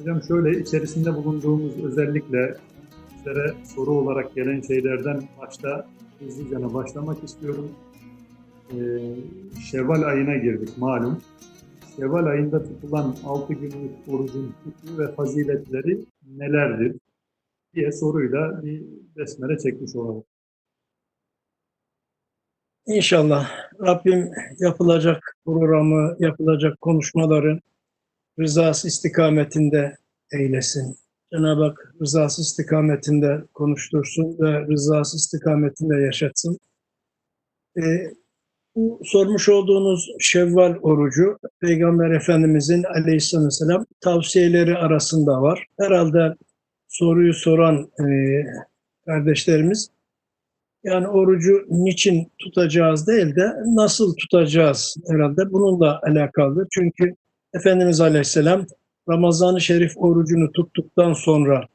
Hocam şöyle içerisinde bulunduğumuz özellikle bizlere soru olarak gelen şeylerden başta hızlıca başlamak istiyorum. Ee, Şevval ayına girdik malum. Şevval ayında tutulan 6 günlük orucun hükmü ve faziletleri nelerdir diye soruyla bir besmele çekmiş olalım. İnşallah Rabbim yapılacak programı, yapılacak konuşmaların rızası istikametinde eylesin. Cenab-ı Hak rızası istikametinde konuştursun ve rızası istikametinde yaşatsın. Ee, bu sormuş olduğunuz Şevval orucu Peygamber Efendimizin aleyhisselam vesselam tavsiyeleri arasında var. Herhalde soruyu soran e, kardeşlerimiz yani orucu niçin tutacağız değil de nasıl tutacağız herhalde bununla alakalıdır. Çünkü Efendimiz Aleyhisselam Ramazan-ı Şerif orucunu tuttuktan sonra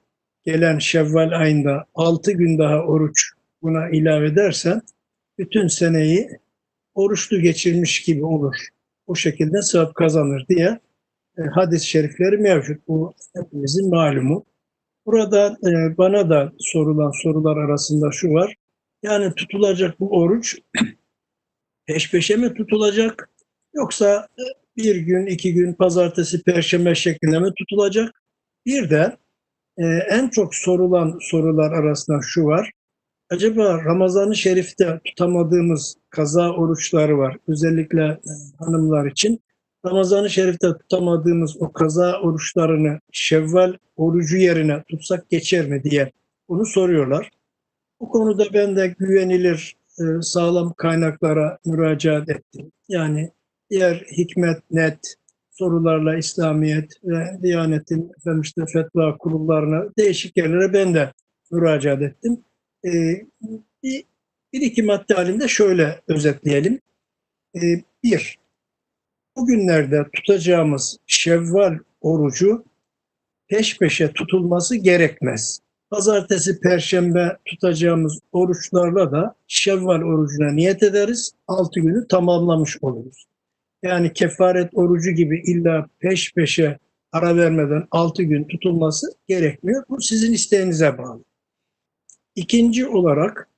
gelen Şevval ayında 6 gün daha oruç buna ilave edersen bütün seneyi oruçlu geçirmiş gibi olur. O şekilde sevap kazanır diye e, hadis-i şerifleri mevcut. Bu hepimizin malumu. Burada e, bana da sorulan sorular arasında şu var. Yani tutulacak bu oruç peş peşe mi tutulacak yoksa bir gün, iki gün, pazartesi, perşembe şeklinde mi tutulacak? Bir de e, en çok sorulan sorular arasında şu var. Acaba Ramazan-ı Şerif'te tutamadığımız kaza oruçları var. Özellikle e, hanımlar için. Ramazan-ı Şerif'te tutamadığımız o kaza oruçlarını Şevval orucu yerine tutsak geçer mi diye bunu soruyorlar. Bu konuda ben de güvenilir, e, sağlam kaynaklara müracaat ettim. Yani diğer hikmet, net sorularla İslamiyet ve Diyanet'in efendim işte fetva kurullarına değişik yerlere ben de müracaat ettim. E, bir, bir iki madde halinde şöyle özetleyelim. E, bir, bugünlerde tutacağımız Şevval orucu peş peşe tutulması gerekmez. Pazartesi, perşembe tutacağımız oruçlarla da Şevval orucuna niyet ederiz. 6 günü tamamlamış oluruz. Yani kefaret orucu gibi illa peş peşe ara vermeden 6 gün tutulması gerekmiyor. Bu sizin isteğinize bağlı. İkinci olarak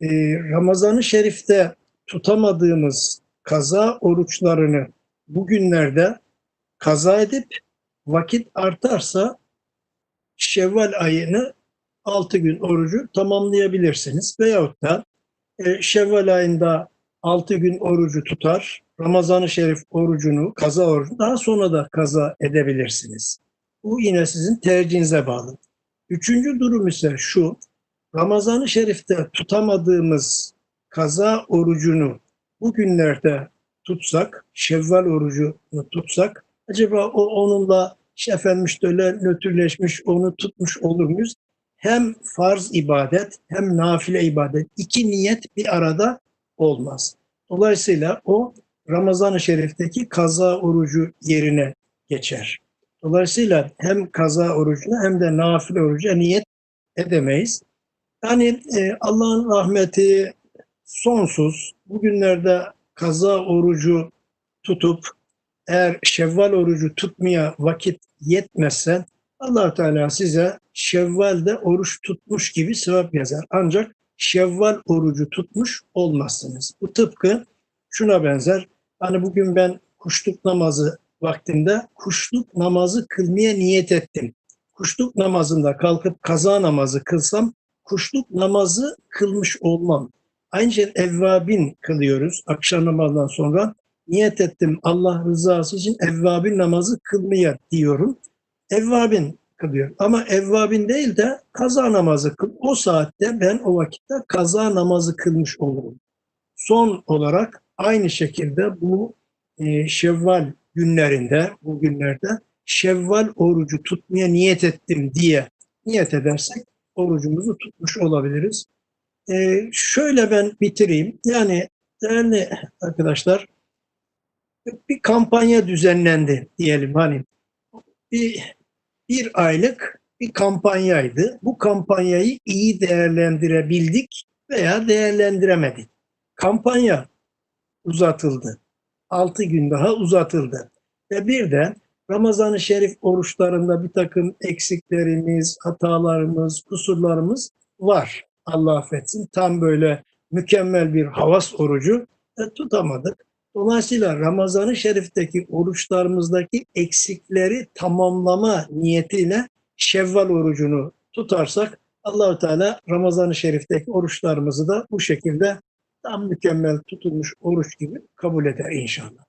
e, Ramazan-ı Şerif'te tutamadığımız kaza oruçlarını bugünlerde kaza edip vakit artarsa Şevval ayını 6 gün orucu tamamlayabilirsiniz. Veyahut da e, Şevval ayında 6 gün orucu tutar, Ramazan-ı Şerif orucunu, kaza orucunu daha sonra da kaza edebilirsiniz. Bu yine sizin tercihinize bağlı. Üçüncü durum ise şu, Ramazan-ı Şerif'te tutamadığımız kaza orucunu bugünlerde tutsak, Şevval orucunu tutsak, acaba o onunla işte efendim işte nötrleşmiş, onu tutmuş olur muyuz? Hem farz ibadet hem nafile ibadet. iki niyet bir arada olmaz. Dolayısıyla o Ramazan-ı Şerif'teki kaza orucu yerine geçer. Dolayısıyla hem kaza orucuna hem de nafile oruca niyet edemeyiz. Yani e, Allah'ın rahmeti sonsuz. Bugünlerde kaza orucu tutup eğer Şevval orucu tutmaya vakit yetmezse allah Teala size Şevval'de oruç tutmuş gibi sevap yazar. Ancak Şevval orucu tutmuş olmazsınız. Bu tıpkı şuna benzer. Hani bugün ben kuşluk namazı vaktinde kuşluk namazı kılmaya niyet ettim. Kuşluk namazında kalkıp kaza namazı kılsam kuşluk namazı kılmış olmam. Aynı evvabin kılıyoruz akşam namazdan sonra. Niyet ettim Allah rızası için evvabin namazı kılmaya diyorum. Evvabin kılıyor. Ama evvabin değil de kaza namazı kıl. O saatte ben o vakitte kaza namazı kılmış olurum. Son olarak aynı şekilde bu e, Şevval günlerinde, bu günlerde Şevval orucu tutmaya niyet ettim diye niyet edersek orucumuzu tutmuş olabiliriz. E, şöyle ben bitireyim. Yani değerli arkadaşlar bir kampanya düzenlendi diyelim hani bir, bir aylık bir kampanyaydı. Bu kampanyayı iyi değerlendirebildik veya değerlendiremedik. Kampanya uzatıldı. 6 gün daha uzatıldı. Ve bir de Ramazan-ı Şerif oruçlarında bir takım eksiklerimiz, hatalarımız, kusurlarımız var. Allah affetsin. Tam böyle mükemmel bir havas orucu e, tutamadık. Dolayısıyla Ramazan-ı Şerif'teki oruçlarımızdaki eksikleri tamamlama niyetiyle Şevval orucunu tutarsak Allahu Teala Ramazan-ı Şerif'teki oruçlarımızı da bu şekilde tam mükemmel tutulmuş oruç gibi kabul eder inşallah.